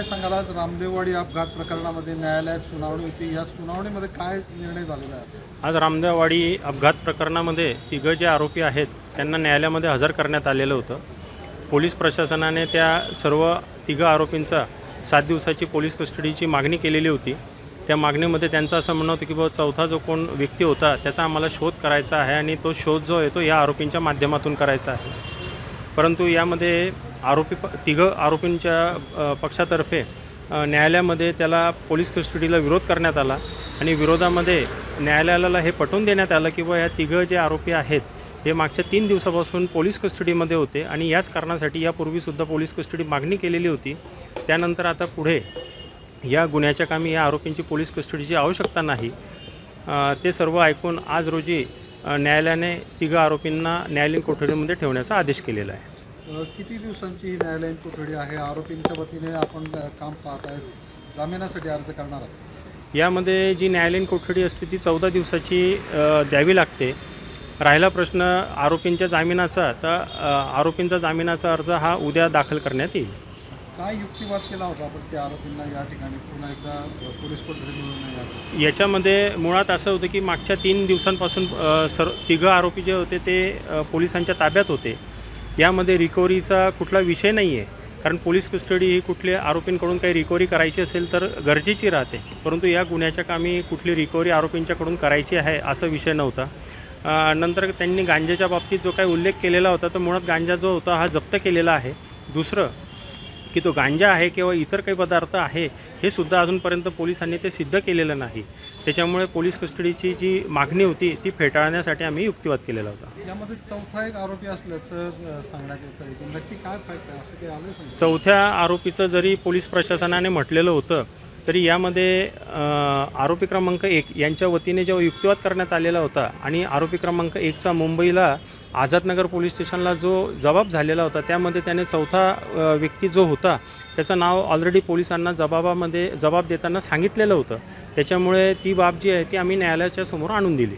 काय सांगाल आज रामदेववाडी अपघात प्रकरणामध्ये न्यायालयात सुनावणी होती. या सुनावणीमध्ये काय निर्णय झालेला आहे? आज रामदेववाडी अपघात प्रकरणामध्ये तिघं जे आरोपी आहेत त्यांना न्यायालयामध्ये हजर करण्यात आलेलं होतं. पोलीस प्रशासनाने त्या सर्व तिघं आरोपींचा सात दिवसाची पोलीस कस्टडीची मागणी केलेली होती. त्या मागणीमध्ये त्यांचं असं म्हणणं होतं की बाबा चौथा जो कोण व्यक्ती होता त्याचा आम्हाला शोध करायचा आहे आणि तो शोध जो आहे तो या आरोपींच्या माध्यमातून करायचा आहे. परंतु यामध्ये आरोपी प तिघं आरोपींच्या पक्षातर्फे न्यायालयामध्ये त्याला पोलीस कस्टडीला विरोध करण्यात आला आणि विरोधामध्ये न्यायालयाला हे पटवून देण्यात आलं की बा या तिघं जे आरोपी आहेत हे मागच्या तीन दिवसापासून पोलीस कस्टडीमध्ये होते आणि याच कारणासाठी यापूर्वीसुद्धा पोलीस कस्टडी मागणी केलेली होती. त्यानंतर आता पुढे या गुन्ह्याच्या कामी या आरोपींची पोलीस कस्टडीची आवश्यकता नाही. ते सर्व ऐकून आज रोजी न्यायालयाने तिघं आरोपींना न्यायालयीन कोठडीमध्ये ठेवण्याचा आदेश केलेला आहे. किती दिवसांची ही न्यायालयीन कोठडी आहे? आरोपींच्या वतीने आपण काम पाहत आहेत. जामिनासाठी अर्ज करणार आहात. यामध्ये जी न्यायालयीन कोठडी असते ती चौदा दिवसाची द्यावी लागते. राहिला प्रश्न आरोपींच्या जामिनाचा तर आरोपींचा जामिनाचा अर्ज हा उद्या दाखल करण्यात येईल. काय युक्तिवाद केला होता आपण त्या आरोपींना या ठिकाणी पुन्हा एकदा पोलीस कोठडी मिळू नये असं याच्यामध्ये मुळात असं होतं की मागच्या तीन दिवसांपासून सर तिघं आरोपी जे होते ते पोलिसांच्या ताब्यात होते. यामध्ये रिकव्हरीचा कुठला विषय नाही आहे कारण पोलीस कस्टडी ही कुठल्या आरोपींकडून काही रिकव्हरी करायची असेल तर गरजेची राहते. परंतु या गुन्ह्याच्या कामी कुठली रिकव्हरी आरोपींच्याकडून करायची आहे असा विषय नव्हता. नंतर त्यांनी गांजाच्या बाबतीत जो काही उल्लेख केलेला होता तर मुळात गांजा जो होता हा जप्त केलेला आहे. दुसरं की तो गांजा आहे किंवा इतर काही पदार्थ आहे हे सुद्धा अजूनपर्यंत पोलिसांनी ते सिद्ध केलेलं नाही. त्याच्यामुळे पोलीस कस्टडीची जी मागणी होती ती फेटाळण्यासाठी आम्ही युक्तिवाद केलेला होता. यामध्ये चौथा एक आरोपी असल्याचं सांगण्यात येत आहे. नक्की काय फायदा असं काही आलं चौथ्या आरोपीचं जरी पोलीस प्रशासनाने म्हटलेलं होतं तरी यामध्ये आरोपी क्रमांक एक यांच्या वतीने जेव्हा युक्तिवाद करण्यात आलेला होता आणि आरोपी क्रमांक एकचा मुंबईला आझादनगर पोलीस स्टेशनला जो जबाब झालेला होता त्यामध्ये त्याने चौथा व्यक्ती जो होता त्याचं नाव ऑलरेडी पोलिसांना जबाबामध्ये जबाब देताना सांगितलेलं होतं. त्याच्यामुळे ती बाब जी आहे ती आम्ही न्यायालयाच्या समोर आणून दिली.